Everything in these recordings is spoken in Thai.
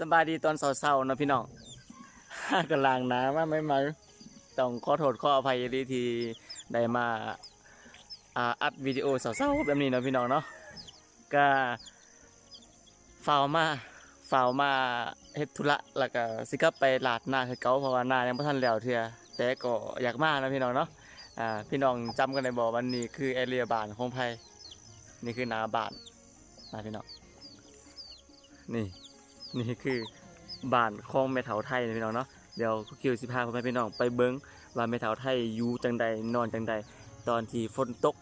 สบายดีตอนเช้าๆนะพี่น้องกำลังน้ำว่าไม่มาต้องขอโทษขออภัยดีที่ได้มาอ,าอัดวิดีโอเช้าๆแบบนี้นะพี่น้องเนาะก็ฝ่ามาฝ่ามาเฮ็ดธุระแล้วก็สิกลับไปลาดหน้าคือเก่าเพราะว่าหน้ายังบ่ทันแล้วเทื่อแต่ก็อยากมานะพี่น้องเนาะอ่าพี่น้องจำกันได้บ่วันนี้คือแอเรียบ้านของไผนี่คือหน้าบ้านนะพี่น้องนี่ นี่คือบ้านของแม่เฒ่าไทยนะพี่น้องเนาะเดี๋ยวคิวสิพาพ่อแม่พี่น้องไปเบิ่งว่าแม่เฒ่าไทยอยู่จังใดนอนจังใดตอนที่ฝนตก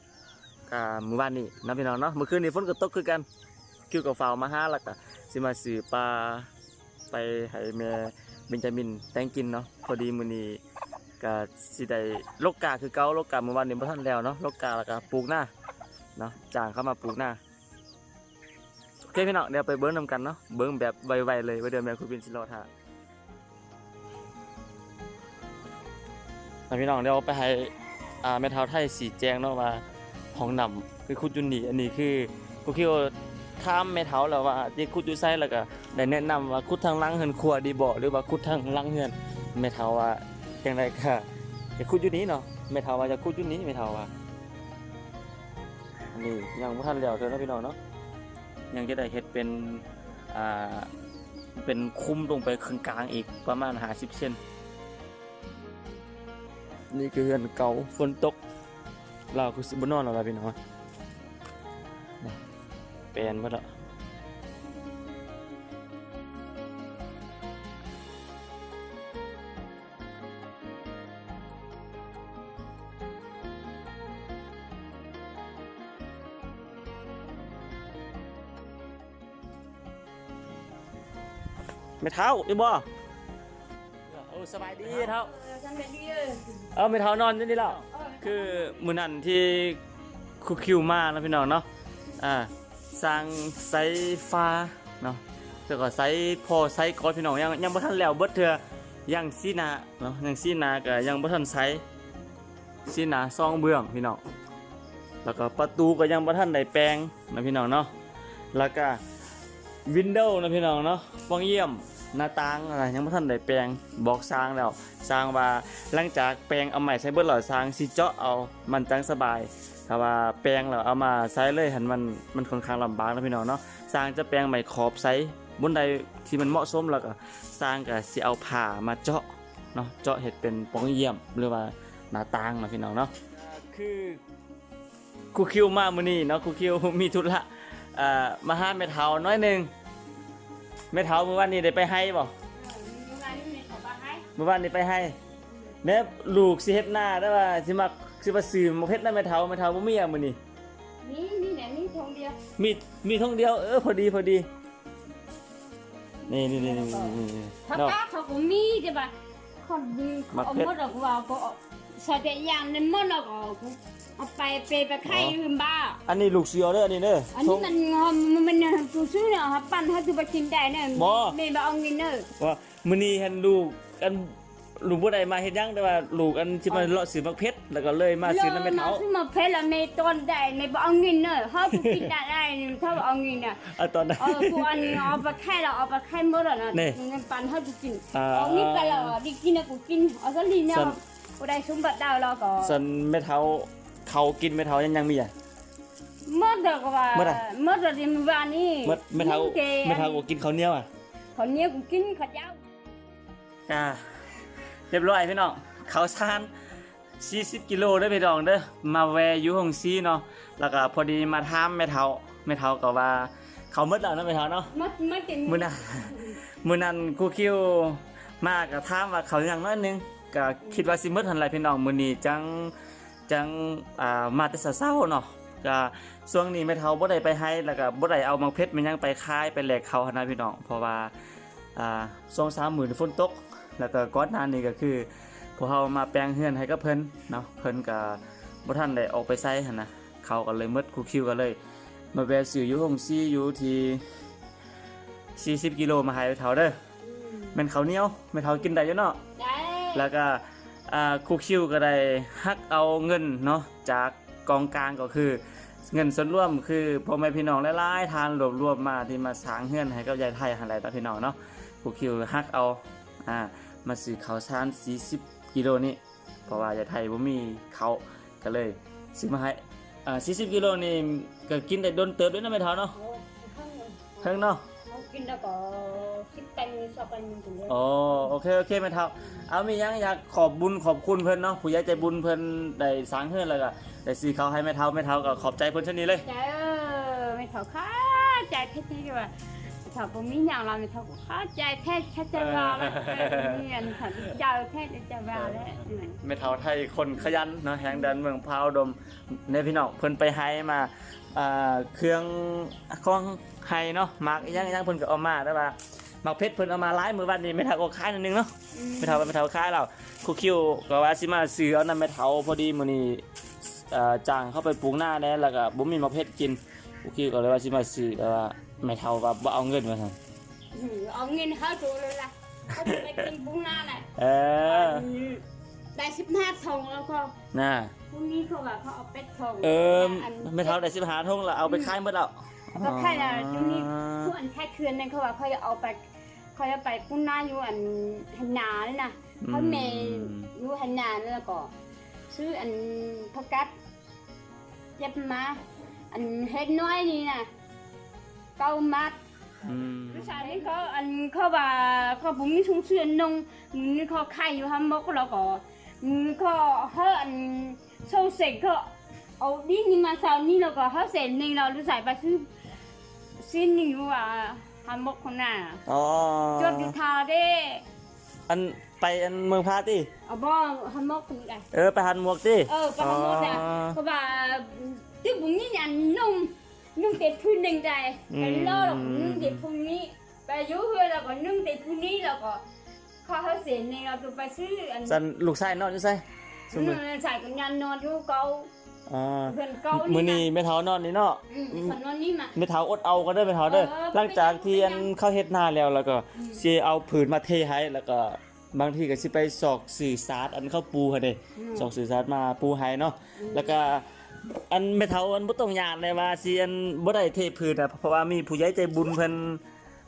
อ่ามื้อวานนี้นะพี่น้องเนาะเมื่อคืนนี้ฝนก็ตกคือกันคิวกับฟาวมาห้าแล้วก็สิมาซื้อปลาไปให้แม่เบนจามินแตงกินเนาะพอดีมื้อนี้ก็สิได้ลกกาคือเก่าลกกาเมื่อวานนี้บ่ทันแล้วเนาะลกกาแล้วก็ปลูกหน้าเนาะจ้างเข้ามาปลูกหน้า คพี่น้องเดี๋ยวไปเบิ้งนำกันเนาะเบิ้งแบบไวๆเลยว่าเดี๋ยวแม่คุณบินสิรอท่าแล้วพี่น้องเดี๋ยวไปให้อ่าแม่เท้าไทยสีแจงเนาะว่าห้องนำคือคุดยุนี่อันนี้คือกูคิดว่าถามแม่เท้าแล้วว่าที่คุดอยู่ไสแล้วก็ได้แนะนำว่าคุดทางลังเฮือนครัวดีบ่หรือว่าคุดทางลังเฮือนแม่เท้าว่าจังไดก็จะคุดอยู่นี้เนาะแม่เท้าว่าจะคุดอยู่นี้แม่เท้าว่าอันนี้ยังบ่ทันแล้วเด้อเนาะพี่น้องเนาะ ยังจะได้เฮ็ดเป็นอ่าเป็นคุ้มลงไปครึ่งกลางอีกประมาณหาสิบเซนนี่คือเฮือนเก่าฝนตก เราคือสิบนอนแล้วล่ะพี่น้องนี่แปลนหมดละ ไม่เท้าอีบ่เออสบายดีเท้าฉันเป็นดีเออเออไม่เท้านอนจังนี่แล้วคือมือนั่นที่คุคิวมานะพี่น้องเนาะอ่าสร้างไซฟ้าเนาะแล้วก็ไซพอไซกอดพี่น้องยังยังบ่ทันแล้วเบิดเทื่อยังซีหนาเนาะยังซีหนาก็ยังบ่ทันไซซีหนาซองเบื้องพี่น้องแล้วก็ประตูก็ยังบ่ทันได้แปลงนะพี่น้องเนาะแล้วก็วินโดว์นะพี่น้องเนาะฟองเยี่ยม หน้าต่างอะไรยังบ่ทันได้แปลงบอกสร้างแล้วสร้างว่าหลังจากแปลงเอาใหม่ใช้เบิดหล่อสร้างสิเจาะเอามันจังสบายถ้าว่าแปลงแล้วเอามาใช้เลยหันมันมันค่อนข้างลำบากนะพี่น้องเนาะสร้างจะแปลงใหม่ขอบไซส์บนใดที่มันเหมาะสมแล้วก็สร้างก็สิเอาผ่ามาเจาะเนาะเจาะเห็ดเป็นปองเยี่ยมหรือว่าหน้าต่างนะพี่น้องเนาะคือครูคิวมามื้อนี้เนาะครูคิวมีธุระเอ่อมาหาแม่เฒ่าน้อยนึง แม่เฒ่าเมื่อวานนี้ได้ไปให้บ่งานนี้มีของบ้านให้เมื่อวานนี้ไปให้แม่ลูกสิเฮ็ดหน้าได้ว่าสิมาสิมาซื้อมาเฮ็ดหน้าแม่เฒ่าแม่เฒ่าบ่มีหยังมื้อนี้นี่นี่แหละนี่ทองเดียวมีมีท่องเดียวเออพอดีพอดีนี่นี่นี่นี่นี่นี่ถ้าเนาะก้าเขาก็มีใช่ปะเขาดีเขาเอาหมดออกว่าก็ใส่แต่อย่างนั้นหมดออกเอาไปไปไปไข่อื่นบ้า อันนี้ลูกเสือเด้ออันนี้เด้ออันนี้มันมันมันผู้ซื้อเนี่ยครับปั้นให้คือไปกินได้เนี่ยบ่ไม่มาเอาเงินเนอะว่ามื้อนี้เห็นลูกอันลูกบ่ได้มาเฮ็ดหยังแต่ว่าลูกอันสิมาเลาะซื้อมักเพชรแล้วก็เลยมาซื้อน้ำแม่เฒ่าซื้อมาเพชรแล้วไม่ต้นได้ไม่เอาเงินเนอะเขากินได้ได้ถ้าเอาเงินเนี่ยอะตอนนั้นเออพวกอันนี้เอาไปแค่เราเอาไปแค่หมดแล้วนะนี่เงินปันให้กูกินอ่าเอานี่ไปแล้วอะดิกินนะกูกินเอาซะลีเนี่ย ส่วนกูได้สมบัติดาวแล้วก็ส่วนแม่เฒ่าเขากินแม่เฒ่ายังยังมีอะหมดแล้วก็ว่าหมดอะหมดแล้วที่มื้อวานนี้แม่แม่เฒ่าแกแม่เฒ่าก็กินข้าวเหนียวอะข้าวเหนียวกูกินข้าวเจ้าอ่าเรียบร้อยพี่น้องเขาซาน40กิโลเด้อพี่น้องเด้อมาแวะอยู่ห้องซีเนาะแล้วก็พอดีมาถามแม่เฒ่าแม่เฒ่าก็ว่า เขาหมดแล้วเนาะแม่เฒ่าเนาะหมดหมดเป็นมื้อนั้น มื้อนั้นครูคิวมาก็ถามว่าเขายังน้อยหนึง ก็คิดว่าสิหมดหั่นแหละพี่น้องมื้อนี้จังจังอ่ามาแต่เช้าๆเนาะก็ช่วงนี้แม่เฒ่าบ่ได้ไปให้แล้วก็บ่ได้เอามังเพชรมันยังไปขายไปแลกเขาหั่นนะพี่น้องเพราะว่าอ่าช่วง3มื้อนี้ฝนตก แล้วก็ก่อนหน้านี้ก็คือพวกเฮามาแปลงเฮือนให้กับเพิ่นเนาะเพิ่นก็บ่ทันได้ออกไปไสหั่นนะเขาก็เลยหมดคูคิวก็เลย มาแวะซื้ออยู่ห้องซีอยู่ที่40กิโลมาให้เฒ่าเด้อแม่นข้าวเหนียวแม่นเฒ่ากินได้อยู่เนาะได้ แล้วก็อ่าคูคิวก็ได้ฮักเอาเงินเนาะจากกองกลางก็คือ เงินส่วนร่วมคือพ่อแม่พี่น้องหลายๆทานรวบรวมมาที่มาสร้างเฮือนให้กับยายไทยหั่นแหละตาพี่น้องเนาะพวกคิวฮักเอาอ่ามาซื้อข้าวสาร40กิโลนี่เพราะว่าจะไทยบ่มีเขาวก็เลยซื้อมาให้อ่า40กิโลนี่ก็กินได้โดนเติบด้วยนะแม่เฒ่าเนาะโอ้ข้างเพิ่งเนาะเขากินแล้วก็ คิดแตงชอบไปมันถึงเลยโอ้โอเคโอเคแม่เฒ่าเอามีหยังอยากขอบบุญขอบคุณเพิ่นเนาะผู้ใหญ่ใจบุญเพิ่นได้สร้างเฮือนแล้วก็ได้ซื้อข้าวให้แม่เฒ่าแม่เฒ่าก็ขอบใจเพิ่นเช่นนี้เลยใจเออไม่เท่าข้าใจแท้ๆว่าเท่าผมมีอย่างเราไม่เท่าข้าใจแท้แท้จะว่าแล้วมีอันเท่าเจ้าแท้จะว่าแล้วแม่เฒ่าไทยคนขยันเนาะแห่งแดนเมืองพาวดมในพี่น้องเพิ่นไปไฮมาอ่าเครื่องของไฮเนาะมักอีหยังอีหยังเพิ่นก็เอามาได้ว่า มักเพชรเพิ่นเอามาหลายมื้อวันนี้แม่เฒ่าก็ขายนิดนึงเนาะแม่เฒ่าแม่เฒ่าขายแล้วครูคิวก็ว่าสิมาซื้อเอานำแม่เฒ่าพอดีมื้อนี้อ่าจ้างเข้าไปปลูกหน้าแน่แล้วก็บ่มีมักเพชรกินครูคิวก็เลยว่าสิมาซื้อแต่ว่าแม่เฒ่าว่าบ่เอาเงินว่าซั่นเอาเงินเขาดูเลยล่ะเขาจะไปกินบุ้งหน้าน่ะเออได้สิบห้าทงแล้วก็น่ะพรุ่งนี้เขาว่าเขาเอาเป็ดทงเออแม่เฒ่าได้15ทงแล้วเอาไปขายหมดแล้วก็แค่ละช่วงนี้ผู้อันแค่คืนนึงเขาว่าเขาจะเอาไป เขาจะไปปุ้นหน้าอยู่อันหันนาเลยนะเขาเมย์อยู่หันนาแล้วก็ ซื้ออันพักกัดเย็บมา อันเฮ็ดน้อยนี่นะเก้ามัดอืมผู้ชายนี่เขาอันเขาว่าเขาบุมีชุงเชื่อนนงมือเขาไข่อยู่ฮัมมกแล้วก็มือเขาเฮาอันโซเสกเขาเอาดินนี่มาเสานี่แล้วก็เขาเสร็จนึงเราดูใส่ไปซื้อซื้อนี่ว่า ฮัมมกคนน่ะอ๋อจดอยู่ทาเด้อันไปอันเมืองพาติเอาบ่ฮัมมกคนใดเออไปหันหมวกติเออไปฮัมมกน่ะเขาว่าที่บุมีอันนุ่มนุ่มเต็ดพื้นหนึ่งใจไปล่อแล้วก็นุ่มเต็ดพื้นนี้ไปอยู่เฮือแล้วก็นุ่มเต็ดพื้นนี้แล้วก็เขาเขาเสียในเราจะไปซื้ออันสันลูกชายนอนอยู่ไสสมมุติใส่กันยันนอนอยู่เกา อ่าเพื่อนเกามื้อนี่นี้แม่เฒ่านอนนี่เนาะอืมสันนอนนี่มา แม่เฒ่าอดเอาก็เด้อแม่เฒ่าเด้อเออหลังจากที่อันเข้าเฮ็ดนาแล้วแล้วก็อืมสิเอาผืนมาเทให้แล้วก็บางทีก็สิไปสอกสื่อสารอันเข้าปูให้เด้มสอกสื่อสารมาปูให้เนาะแล้วก็อันแม่เฒ่าอันบ่ต้องยานเลยว่าสิอันบ่ได้เทผืนน่ะเพราะว่ามีผู้ใหญ่ใจบุญเพิ่น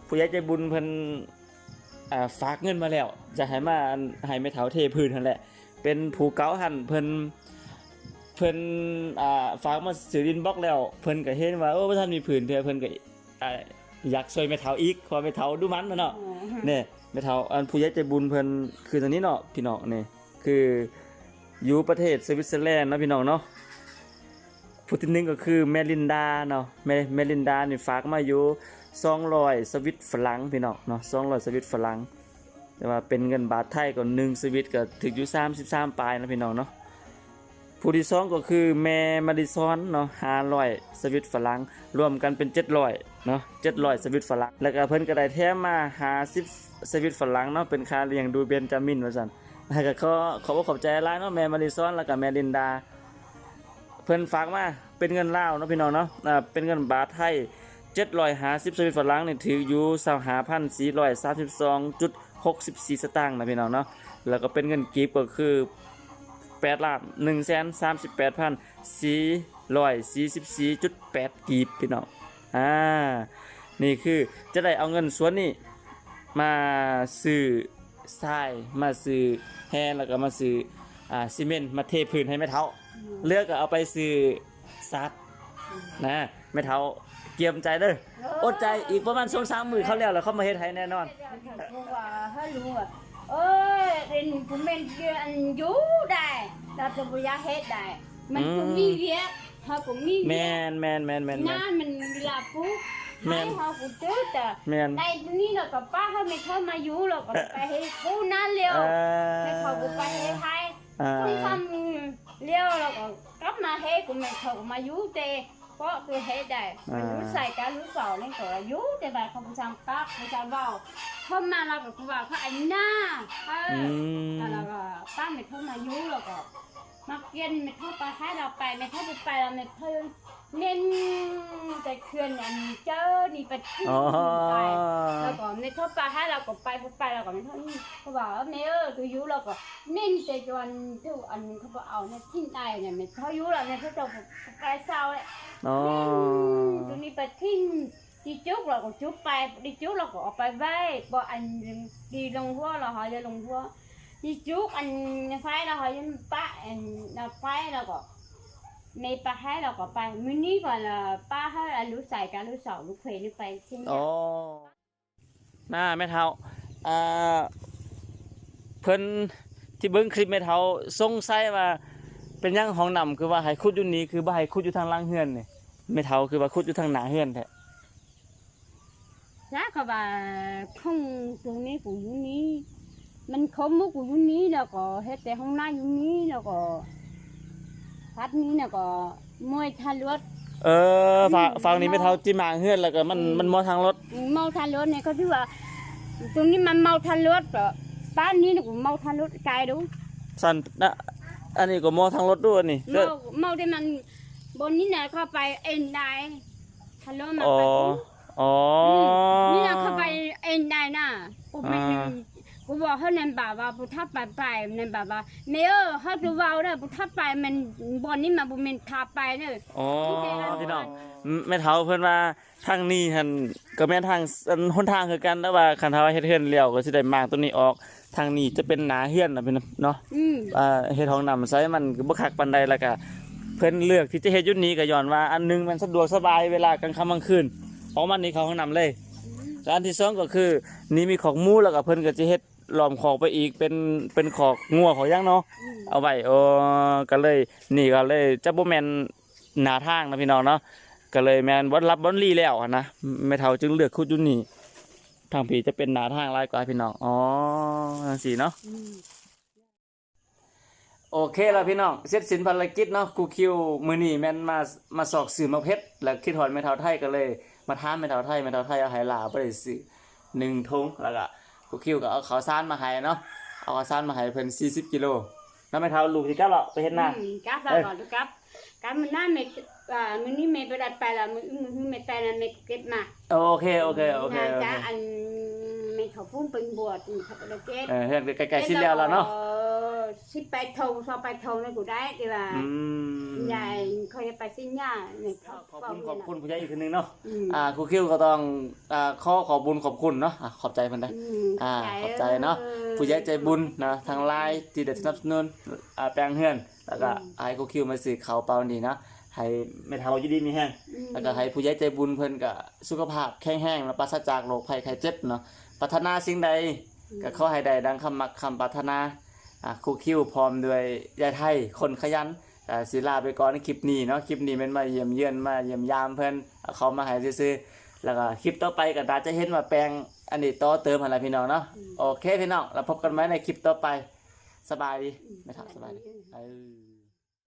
ผู้ใหญ่ใจบุญเพิ่น อ่าฝากเงินมาแล้ว จะให้มาอันให้แม่เฒ่าเทพื้นนั่นแหละ เป็นผู้เก่าหันเพิ่น เพิ่นอ่าฝากมาซื้อดินบล็อกแล้ว เพิ่นก็เห็นว่าโอ้บ่ทันมีพื้นเทื่อเพิ่นก็อ่าอยากช่วยแม่เฒ่าอีกเพราะว่าแม่เฒ่าดูมันน่ะเนาะอ๋อนี่แม่เฒ่าอันผู้ใหญ่ใจบุญเพิ่นคือตอนนี้เนาะพี่น้องนี่คืออยู่ประเทศสวิตเซอร์แลนด์เนาะพี่น้องเนาะผู้ที่หนึ่งก็คือแมลินดาเนาะแม่แมลินดานี่ฝากมาอยู่200สวิตฝรั่งพี่น้องเนาะ200สวิตฝรั่งแต่ว่าเป็นเงินบาทไทยก็หนึ่งสวิตก็ถึงอยู่33ปลายนะพี่น้องเนาะ ผู้ที่สองก็คือแม่มาริซอนเนาะ500สวิตฝรั่งรวมกันเป็น700เนาะ700สวิตฝรั่งแล้วก็เพิ่นก็ได้แถมมา50สวิตฝรั่งเนาะเป็นค่าเลี้ยงดูเบนจามินว่าซั่นแล้วก็ขอขอบขอบใจหลายเนาะแม่มาริซอนแล้วก็แม่ลินดา เพิ่นฝากมาเป็นเงินลาวเนาะพี่น้องเนาะอ่าเป็นเงินบาทไทย750สวิตฝรั่งนี่ถืออยู่25,432.64สตางค์นะพี่น้องเนาะแล้วก็เป็นเงินกีบก็คือ 8ล้าน138,444.8กีบพี่น้องอ่านี่คือจะได้เอาเงินส่วนนี้มาซื้อทรายมาซื้อแฮนแล้วก็มาซื้ออ่าซีเมนต์มาเทพื้นให้แม่เฒ่าเลือกก็เอาไปซื้อซัดนะแม่เฒ่าเกียมใจเด้ออดใจอีกประมาณ2-3มื้อเขาแล้วแล้วเขามาเฮ็ดให้แน่นอน เพราะว่าเขารู้ว่า เอ้ยเรียนผมเป็นเดือนอยู่ได้เราจะบริยาเฮ็ดได้ มันก็มีเวียกเขาก็มีแมเวียกนแมนแมนแมนแมน งานมันเวลาปุ๊บแม่นให้เขาก็เจอแต่แมนได้นี่เราก็ป้าเขาไม่เข้ามาอยู่เราก็ไปให้ผู้นั่นเร็วเอ่อให้เขาก็ไปให้ไทยอ่าคุณทำเลี้ยวเราก็กลับมาให้คุณแม่เขาก็มาอยู่แต่ เพราะคือให้ได้มันรู้ใส่การรู้สอนนี่ก็อยู่แต่แบบเขาผู้ชายกลับผู้ชายเว้าเข้ามาเราก็คือว่าเขาไอ้หน้าเออือมแล้วก็ป้าไม่เข้ามาอยู่เราก็มาเกียนไม่เข้าไปให้เราไปไม่เข้าไปไปเราไม่เข้าเน้นแต่เขื่อนอันเจอนี่ไปที่อ๋อไป แล้วก็ในทั่วไปให้เราก็ไปพวกไปเราก็ไม่เท่านี้เขาบอกว่าเมเออคือยุเราก็เน้นแต่จวนที่อันเขาบอกเอาเนี่ยทิ้งได้เนี่ยไม่เท่ายุเราเนี่ยเขาจะไปเศร้าเลยอ๋อตัวนี้ไปทิ้งจ đi trước là còn trước bay đi trước là có bay bay bọn anh đi lồng vua là họ đi lồng vua đi trước anh phái là họ dân ba anh là phái là có mấy ba hai là có bay mini gọi là ba hai là lũ xài cả lũ sầu lũ phê lũ bay xin อ๋อ หน้าแม่เท้าอ่าเพิ่นที่เบิ่งคลิปแม่เท้าสงสัยว่าเป็นยังห้องน้ำคือว่าให้ขุดอยู่นี้คือบ่ให้ขุดอยู่ทางล่างเฮือนนี่แม่เท้าคือว่าขุดอยู่ทางหน้าเฮือนแท้ giá có bà không tụi ní của dũ ní mình không muốn của dũ ní là có hết แต่ห้องน้า dũ ní là có phát ní là có môi tha lúa เออฝั่งฝั่งนี้แม่เท้าจิมางเฮือนแล้วก็มันมันมอทางรถ mau tha lúa này có thứ là tụi ní mà mau tha lúa rồi ba ní là cũng mau tha lúa cài đúng สั่นนะอันนี้ก็มอทางรถด้วยนี่เด้อ mau mau để mình bốn ní là có phải ên đài tha lúa mà อ๋อ phải cũng อ๋อ Ừ, นี่นะเข้าไปเอ็นได้น่ะกูไม่อ่า กูบอกเขาเนี่ยแบบว่ากูทับไปไปเนี่ยแบบว่าเมเออเขาจะว่าเนี่ยกูทับไปมันบอลนี่มันบุมันทับไปเนี่ยอ๋อพี่น้องแม่เท้าเพิ่นว่าทางนี้หั่นก็แม่นทางอันหนทางคือกันแต่ว่าคันเท้าเฮ็ดเฮือนเลี้ยวก็สิได้มางตัวนี้ออกทางนี้จะเป็นหนาเฮือนน่ะพี่น้องเนาะอืมอ่าเฮ็ดห้องน้ำใช้มันก็บ่คักปานใดแล้วก็เพิ่นเลือกที่จะเฮ็ดอยู่นี้ก็ย้อนว่าอันหนึงมันสะดวกสบายเวลากลางค่ำกลางคืนเพราะมันนี่เข้าห้องน้ำเลยแล้วอันที่สองก็คือนี่มีของหมูแล้วก็เพิ่นก็จะเฮ็ด ล้อมขอกไปอีกเป็นเป็นขอกงัวของย่างเนาะอืมเอาไว้เออก็เลยนี่ก็เลยจะบ่แม่นหน้าทางนะพี่น้องเนาะก็เลยแม่นบ่รับบอนลี่แล้วอะนะแม่เฒ่าจึงเลือกขุดอยู่นี่ทางผีจะเป็นหน้าทางหลายกว่าพี่น้องอ๋อจังซี่เนาะอืมโอเคแล้วพี่น้องเสร็จสิ้นภารกิจเนาะครูคิวมื้อนี้แม่นมามาสอกสื่อมาเพชรแล้วคิดฮอดแม่เฒ่าไทยก็เลย มาถามแม่เฒ่าไทยแม่เฒ่าไทยเอาไหหลาบ่ได้ซื้อหนึ่งถุงแล้วก็ ครูคิวก็เอาข้าวสารมาให้เนาะเอาข้าวสารมาให้เพิ่น40กิโลแล้วแม่เฒ่าลูกสิกลับแล้วไปเฮ็ดนาอืมกลับแล้วก่อนกลับกลับมันน่าเมอ่ามันนี่เมไปดัดไปแล้วมันมันเมไปแล้วเมเก็บมาโอเคโอเคโอเคน่าโอเคจะอันเมเขาพุ่งเป็นบวชเขาไปเก็บเออเฮือนใกล้ๆสิ้นแล้วแล้วเนาะ สิไปทงสอบไปทงนี่กูได้ดีว่าอืมยายเขาจะไปสิ้นหญ้าในเขาขอบคุณขอบคุณผู้ใหญ่อีกทีนึงเนาะอืมอ่าครูคิวก็ต้องอ่าขอขอบบุญขอบคุณเนาะอะขอบใจเพิ่นได้อืมอ่าขอบใจเนาะ ผู้ใหญ่ใจบุญนะทางไลน์ที่ได้สนับสนุนอ่าแปลงเฮือน แล้วก็ให้ครูคิวมาสื่อข่าวเปล่านี่นะให้แม่เฒ่าอยู่ดีมีแห้งอืมแล้วก็ให้ผู้ใหญ่ใจบุญเพิ่นก็สุขภาพแข็งแรงและปราศจากโรคภัยไข้เจ็บเนาะปรารถนาสิ่งใดก็ขอให้ได้ดังคำมักคำปรารถนาอ่า ครูคิวพร้อมด้วยยายไทยคนขยันอ่าศิลาไปก่อนในคลิปนี้เนาะคลิปนี้แมันมาเยี่ยมเยือนมาเยี่ยมยามเพิ่นเอาเขามาให้ซื่อๆแล้วก็คลิปต่อไปก็น่าจะเห็นว่าแปลงอันนี้ต่อเติมอะไรพี่น้องเนาะโอเคพี่น้องเราพบกันไหมในคลิปต่อไปสบายดีไหมครับสบายดีเออ